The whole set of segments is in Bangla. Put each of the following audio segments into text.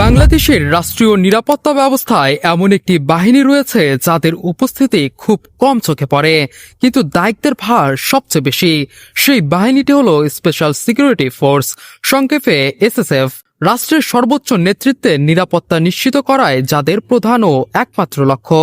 বাংলাদেশের রাষ্ট্রীয় নিরাপত্তা ব্যবস্থায় এমন একটি বাহিনী রয়েছে যাদের উপস্থিতি খুব কম চোখে পড়ে, কিন্তু দায়িত্বের ভার সবচেয়ে বেশি। সেই বাহিনীটি হল স্পেশাল সিকিউরিটি ফোর্স সংক্ষেপে এসএসএফ রাষ্ট্রের সর্বোচ্চ নেতৃত্বে নিরাপত্তা নিশ্চিত করায় যাদের প্রধান ও একমাত্র লক্ষ্য।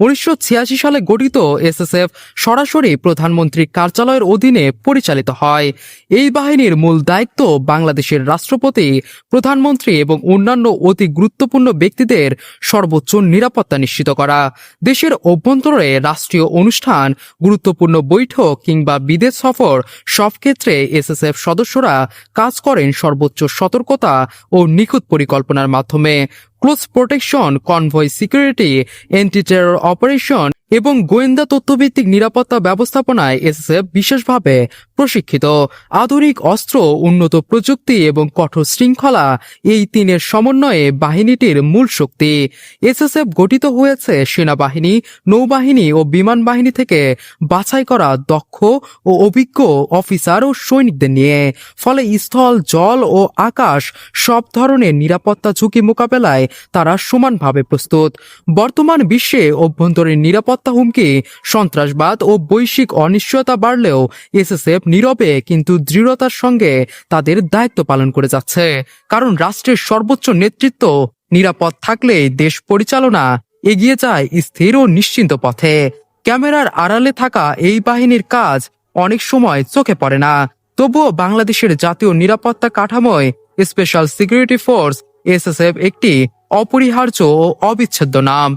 উনিশশো ছিয়াশি সালে গঠিত এসএসএফ সরাসরি প্রধানমন্ত্রীর কার্যালয়ের অধীনে পরিচালিত হয়। এই বাহিনীর মূল দায়িত্ব বাংলাদেশের রাষ্ট্রপতি, প্রধানমন্ত্রী এবং অন্যান্য অতি গুরুত্বপূর্ণ ব্যক্তিদের সর্বোচ্চ নিরাপত্তা নিশ্চিত করা। দেশের অভ্যন্তরে রাষ্ট্রীয় অনুষ্ঠান, গুরুত্বপূর্ণ বৈঠক কিংবা বিদেশ সফর সব ক্ষেত্রে এসএসএফ সদস্যরা কাজ করেন সর্বোচ্চ সতর্কতা ও নিখুঁত পরিকল্পনার মাধ্যমে close protection, convoy security anti terror operation এবং গোয়েন্দা তথ্যভিত্তিক নিরাপত্তা ব্যবস্থাপনায় এসএসএফ বিশেষভাবে প্রশিক্ষিত আধুনিক অস্ত্র, উন্নত প্রযুক্তি এবং কঠোর শৃঙ্খলা এই তিনের সমন্বয়ে বাহিনীটির মূল শক্তি। এসএসএফ গঠিত হয়েছে সেনাবাহিনী, নৌবাহিনী ও বিমান বাহিনী থেকে বাছাই করা দক্ষ ও অভিজ্ঞ অফিসার ও সৈনিকদের নিয়ে। ফলে স্থল, জল ও আকাশ সব ধরনের নিরাপত্তা ঝুঁকি মোকাবেলায় তারা সমানভাবে প্রস্তুত। বর্তমান বিশ্বে অভ্যন্তরীণ নিরাপত্তা হুমকি, সন্ত্রাসবাদ ও বৈশ্বিক অনিশ্চয়তা বাড়লেও এসএসএফ নীরবে কিন্তু দৃঢ়তার সঙ্গে তাদের দায়িত্ব পালন করে যাচ্ছে। কারণ রাষ্ট্রের সর্বোচ্চ নেতৃত্ব নিরাপদ থাকলে দেশ পরিচালনা এগিয়ে যায় স্থির ও নিশ্চিন্ত পথে। ক্যামেরার আড়ালে থাকা এই বাহিনীর কাজ অনেক সময় চোখে পড়ে না। তবুও বাংলাদেশের জাতীয় নিরাপত্তা কাঠামোয় স্পেশাল সিকিউরিটি ফোর্স, এসএসএফ একটি অপরিহার্য ও অবিচ্ছেদ্য নাম।